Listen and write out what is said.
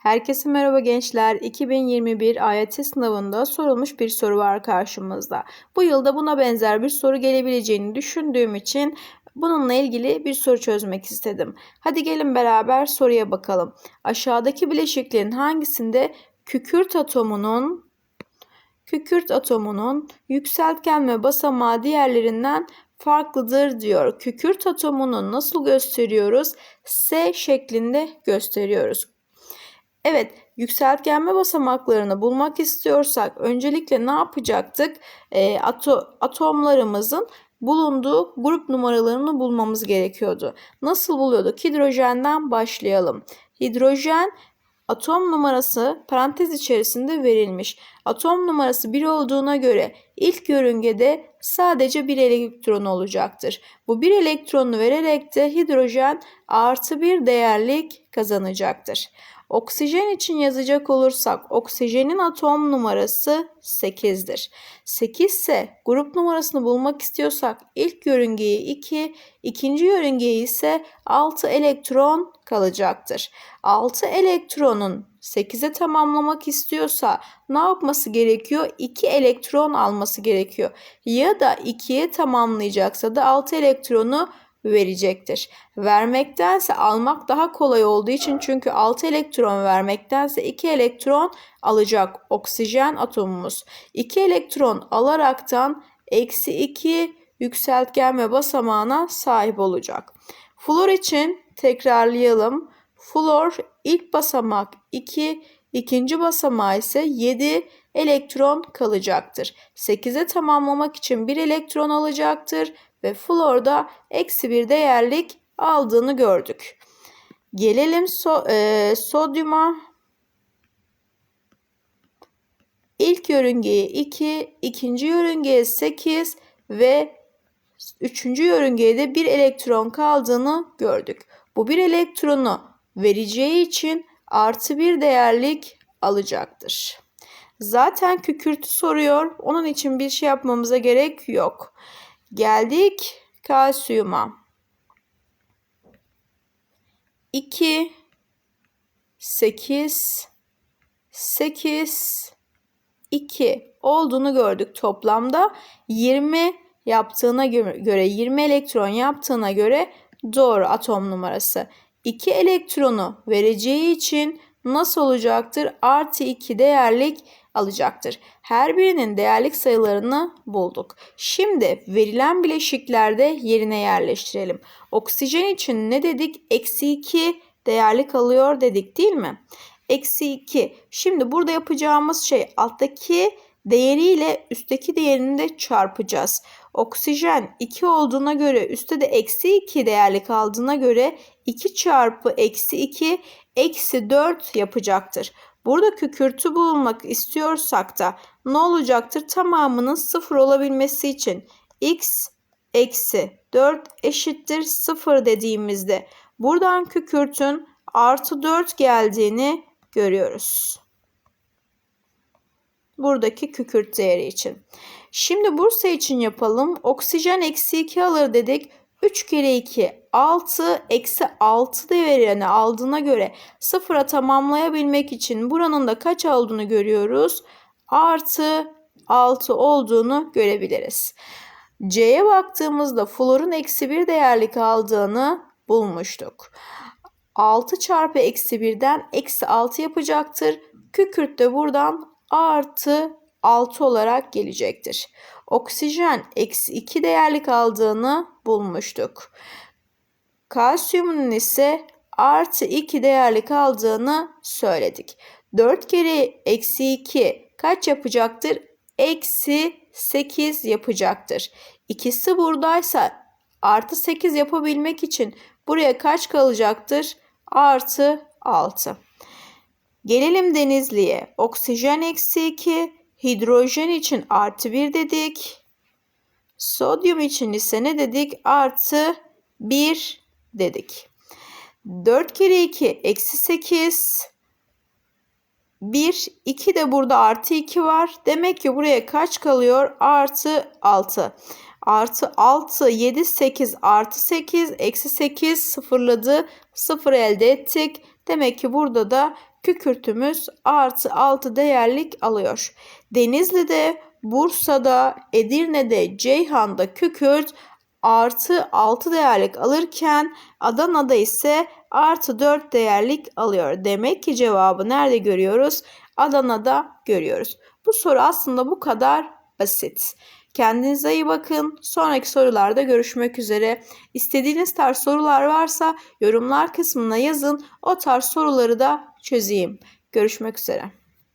Herkese merhaba gençler. 2021 AYT sınavında sorulmuş bir soru var karşımızda. Bu yılda buna benzer bir soru gelebileceğini düşündüğüm için bununla ilgili bir soru çözmek istedim. Hadi gelin beraber soruya bakalım. Aşağıdaki bileşiklerin hangisinde kükürt atomunun kükürt atomunun yükseltgen ve basamağı diğerlerinden farklıdır diyor. Kükürt atomunu nasıl gösteriyoruz? S şeklinde gösteriyoruz. Evet, yükseltgenme basamaklarını bulmak istiyorsak öncelikle ne yapacaktık? E, ato, atomlarımızın bulunduğu grup numaralarını bulmamız gerekiyordu. Nasıl buluyorduk? Hidrojenden başlayalım. Hidrojen atom numarası parantez içerisinde verilmiş. Atom numarası 1 olduğuna göre ilk yörüngede sadece bir elektron olacaktır. Bu bir elektronu vererek de hidrojen artı bir değerlik kazanacaktır. Oksijen için yazacak olursak oksijenin atom numarası 8'dir. 8 ise grup numarasını bulmak istiyorsak ilk yörüngeye 2, ikinci yörüngeye ise 6 elektron kalacaktır. 6 elektronun 8'e tamamlamak istiyorsa ne yapması gerekiyor? 2 elektron alması gerekiyor. Ya da 2'ye tamamlayacaksa da 6 elektronu verecektir. Vermektense almak daha kolay olduğu için çünkü 6 elektron vermektense 2 elektron alacak oksijen atomumuz. 2 elektron alaraktan eksi 2 yükseltgen ve basamağına sahip olacak. Flor için tekrarlayalım. Flor ilk basamak 2, ikinci basamağı ise 7 elektron kalacaktır. 8'e tamamlamak için 1 elektron alacaktır ve florda eksi bir değerlik aldığını gördük. Gelelim so e, sodyuma. İlk yörüngeye 2, ikinci yörüngeye 8 ve üçüncü yörüngeye de bir elektron kaldığını gördük. Bu bir elektronu vereceği için artı bir değerlik alacaktır. Zaten kükürtü soruyor. Onun için bir şey yapmamıza gerek yok. Geldik kalsiyuma. 2 8 8 2 olduğunu gördük toplamda 20 yaptığına göre 20 elektron yaptığına göre doğru atom numarası. 2 elektronu vereceği için nasıl olacaktır? Artı 2 değerlik alacaktır. Her birinin değerlik sayılarını bulduk. Şimdi verilen bileşiklerde yerine yerleştirelim. Oksijen için ne dedik? Eksi 2 değerlik alıyor dedik değil mi? Eksi 2. Şimdi burada yapacağımız şey alttaki değeriyle üstteki değerini de çarpacağız. Oksijen 2 olduğuna göre üstte de eksi 2 değerlik aldığına göre 2 çarpı eksi 2 eksi 4 yapacaktır. Burada kükürtü bulmak istiyorsak da ne olacaktır? Tamamının sıfır olabilmesi için x eksi 4 eşittir 0 dediğimizde buradan kükürtün artı 4 geldiğini görüyoruz. Buradaki kükürt değeri için. Şimdi Bursa için yapalım. Oksijen eksi 2 alır dedik. 3 kere 2 6 eksi 6 değerini aldığına göre sıfıra tamamlayabilmek için buranın da kaç olduğunu görüyoruz. Artı 6 olduğunu görebiliriz. C'ye baktığımızda florun eksi 1 değerlik aldığını bulmuştuk. 6 çarpı eksi 1'den eksi 6 yapacaktır. Kükürt de buradan artı 6 olarak gelecektir. Oksijen eksi 2 değerlik aldığını bulmuştuk. Kalsiyumun ise artı 2 değerlik aldığını söyledik. 4 kere eksi 2 kaç yapacaktır? Eksi 8 yapacaktır. İkisi buradaysa artı 8 yapabilmek için buraya kaç kalacaktır? Artı 6. Gelelim Denizli'ye. Oksijen eksi 2, hidrojen için artı 1 dedik. Sodyum için ise ne dedik? Artı 1 dedik. 4 kere 2 eksi 8. 1, 2 de burada artı 2 var. Demek ki buraya kaç kalıyor? Artı 6. Artı 6, 7, 8, artı 8, eksi 8 sıfırladı. Sıfır elde ettik. Demek ki burada da kükürtümüz artı 6 değerlik alıyor. Denizli'de, Bursa'da, Edirne'de, Ceyhan'da kükürt artı 6 değerlik alırken Adana'da ise artı 4 değerlik alıyor. Demek ki cevabı nerede görüyoruz? Adana'da görüyoruz. Bu soru aslında bu kadar basit. Kendinize iyi bakın. Sonraki sorularda görüşmek üzere. İstediğiniz tarz sorular varsa yorumlar kısmına yazın. O tarz soruları da çözeyim. Görüşmek üzere.